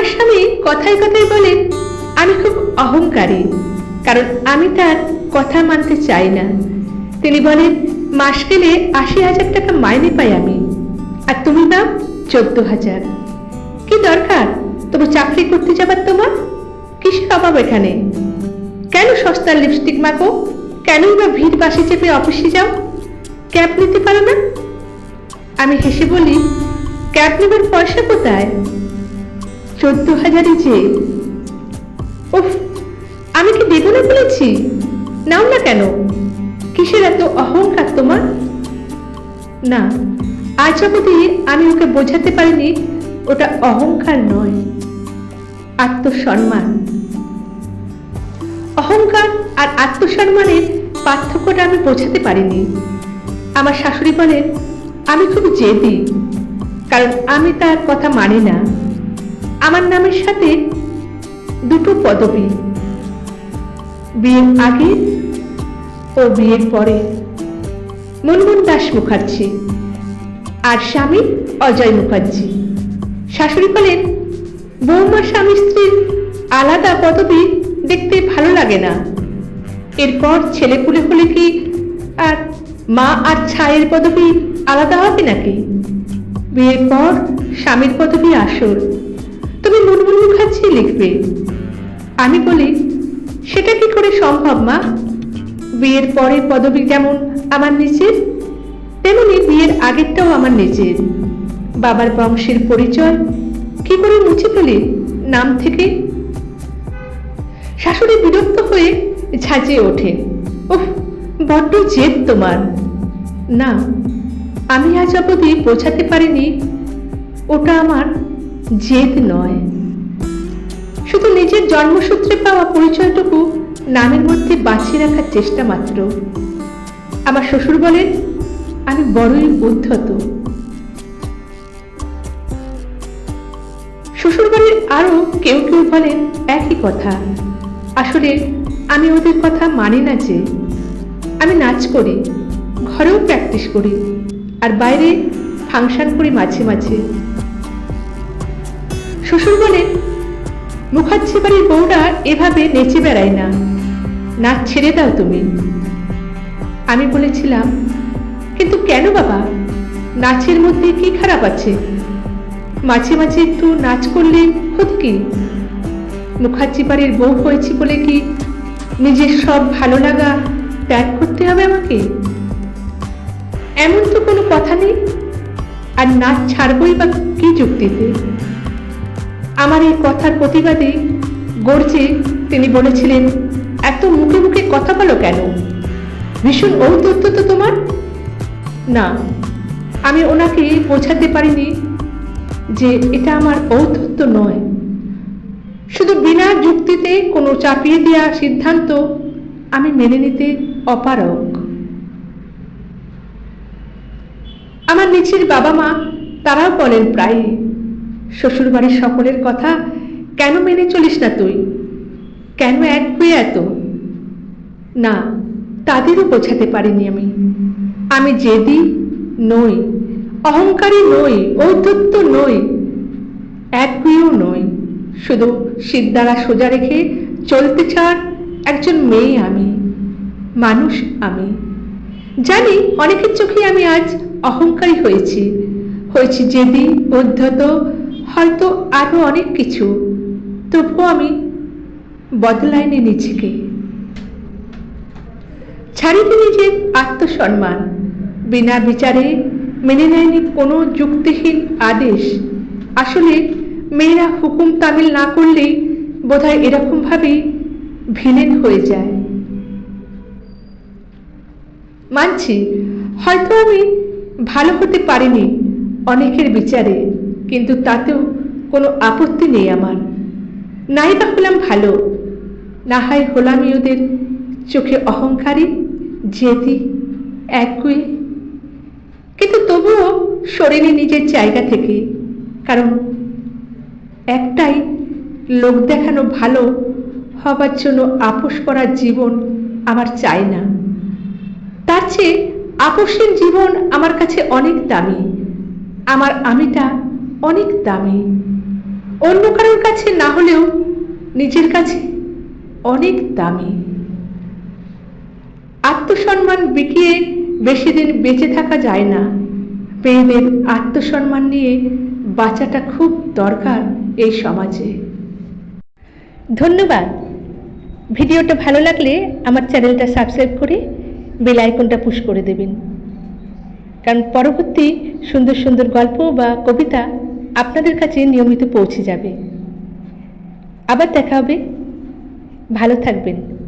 আমার স্বামী কথায় কথায় বলেন আমি খুব অহংকারী, কারণ আমি তার কথা মানতে চাই না। তিনি বলেন, মাস গেলে আশি হাজার টাকা মাইনে পাই আমি, আর তুমি দাও চোদ্দ হাজার। কি দরকার? তবু চাকরি করতে যাবার তোমার? কিসের অভাব এখানে? কেন সস্তার লিপস্টিক মাখো? কেনই বা ভিড় বাসে চেপে অফিসে যাও? ক্যাব নিতে পারো না? আমি হেসে বলি, ক্যাব নেবার পয়সা কোথায়? চোদ্দ হাজারই যে। উফ, আমি কি দেবো না বলেছি নাও না কেন? কিসের এত অহংকার তোমার? না, আজ অবধি আমি ওকে বোঝাতে পারিনি, ওটা অহংকার নয়, আত্মসম্মান। অহংকার আর আত্মসম্মানের পার্থক্যটা আমি বোঝাতে পারিনি। আমার শাশুড়ি বলেন, আমি খুব জেদি, কারণ আমি তার কথা মানি না। আমার নামের সাথে দুটো পদবী, বিয়ের আগে ও বিয়ের পরে। মুনমুন দাস মুখার্জি আর স্বামী অজয় মুখার্জি। শাশুড়ি বলেন, বৌমা স্বামী স্ত্রীর আলাদা পদবী দেখতে ভালো লাগে না। এরপর ছেলেপুলে হলে কি আর মা আর ছায়ের পদবী আলাদা হবে নাকি? বিয়ের পর স্বামীর পদবী আসল। মুনমুন মুখার্জি লিখবে। আমি বলি, সেটা কি করে সম্ভব, মা? বিয়ের পরে পদবী যেমন আমার নিজের তেমনি বিয়ের আগেরটাও আমার নিজের বাবার বংশের পরিচয় কি করে মুছে ফেলি নাম থেকে? শাশুড়ি বিরক্ত হয়ে ঝাঁঝিয়ে ওঠে, উফ, বড্ড জেদ তোমার। না, আমি আজ অবধি বোঝাতে পারিনি, ওটা আমার জেদ নয়। শুধু নিজের জন্মসূত্রে পাওয়া পরিচয়টুকু নামের মধ্যে বাঁচিয়ে রাখার চেষ্টা মাত্র। আমার শ্বশুর বলেন, আমি বড়ই উদ্ধত শ্বশুরবাড়ির আরও কেউ কেউ বলেন, একই কথা। আসলে আমি ওদের কথা মানি না যে। আমি নাচ করি, ঘরেও প্র্যাকটিস করি, আর বাইরে ফাংশন করি মাঝে মাঝে। শ্বশুর বলেন মুখার্জি বাড়ির বউরা এভাবে নেচে বেড়ায় না। নাচ ছেড়ে দাও তুমি। আমি বলেছিলাম, কিন্তু কেন বাবা? নাচের মধ্যে কি খারাপ আছে? মাঝে মাঝে একটু নাচ করলে ক্ষতি কি? মুখার্জি বাড়ির বউ হয়েছি বলে কি নিজের সব ভালো লাগা ত্যাগ করতে হবে আমাকে? এমন তো কোনো কথা নেই। আর নাচ ছাড়বই বা কি যুক্তিতে? আমার এই কথার প্রতিবাদে গর্জে তিনি বলেছিলেন, এত মুখে মুখে কথা বলো কেন? ভীষণ ঔদ্ধত্য তো তোমার? না, আমি ওনাকে বোঝাতে পারিনি যে এটা আমার ঔদ্ধত্য নয়। শুধু বিনা যুক্তিতে কোনো চাপিয়ে দেওয়া সিদ্ধান্ত আমি মেনে নিতে অপারক আমার নিচের বাবা মা তারাও বলেন প্রায় শ্বশুরবাড়ির সকলের কথা, কেন মেনে চলিস না তুই? কেন এক হয়ে এত? না, তাদেরও বোঝাতে পারিনি আমি। আমি জেদি নই, অহংকারী নই, ঔদ্ধত্য নই একগুয়েও নই। শুধু সিদ্ধারা সোজা রেখে চলতে চান একজন মেয়ে আমি, মানুষ আমি। জানি অনেকের চোখে আমি আজ অহংকারী হয়েছি হয়েছি জেদি উদ্ধত হয়তো আরও অনেক কিছু। তবুও আমি বদলাইনি নিজেকে। ছাড়িনি নিজের আত্মসম্মান। বিনা বিচারে মেনে নেয়নি কোনো যুক্তিহীন আদেশ। আসলে মেয়েরা হুকুম তামিল না করলেই বোধহয় এরকমভাবেই ভিলেন হয়ে যায়। মানছি, হয়তো আমি ভালো হতে পারিনি অনেকের বিচারে। কিন্তু তাতেও কোনো আপত্তি নেই আমার। নাই বা হলাম ভালো। না হয় হলামই ওদের চোখে অহংকারী, জেদি একগুয়ে কিন্তু তবুও সরিনি নিজের জায়গা থেকে। কারণ একটাই লোক দেখানো ভালো হবার জন্য আপোষ করার জীবন আমার চাই না। তার চেয়ে আপোষের জীবন আমার কাছে অনেক দামি। আমার আমিটা অনেক দামি। অন্য কারোর কাছে না হলেও নিজের কাছে অনেক দামি। আত্মসম্মান বিকিয়ে বেশি দিন বেঁচে থাকা যায় না। মেয়েদের আত্মসম্মান নিয়ে বাঁচাটা খুব দরকার এই সমাজে। ধন্যবাদ। ভিডিওটা ভালো লাগলে আমার চ্যানেলটা সাবস্ক্রাইব করে বেল আইকনটা পুশ করে দেবেন। কারণ পরবর্তী সুন্দর সুন্দর গল্প বা কবিতা আপনাদের কাছে নিয়মিত পৌঁছে যাবে। আবার দেখা হবে। ভালো থাকবেন।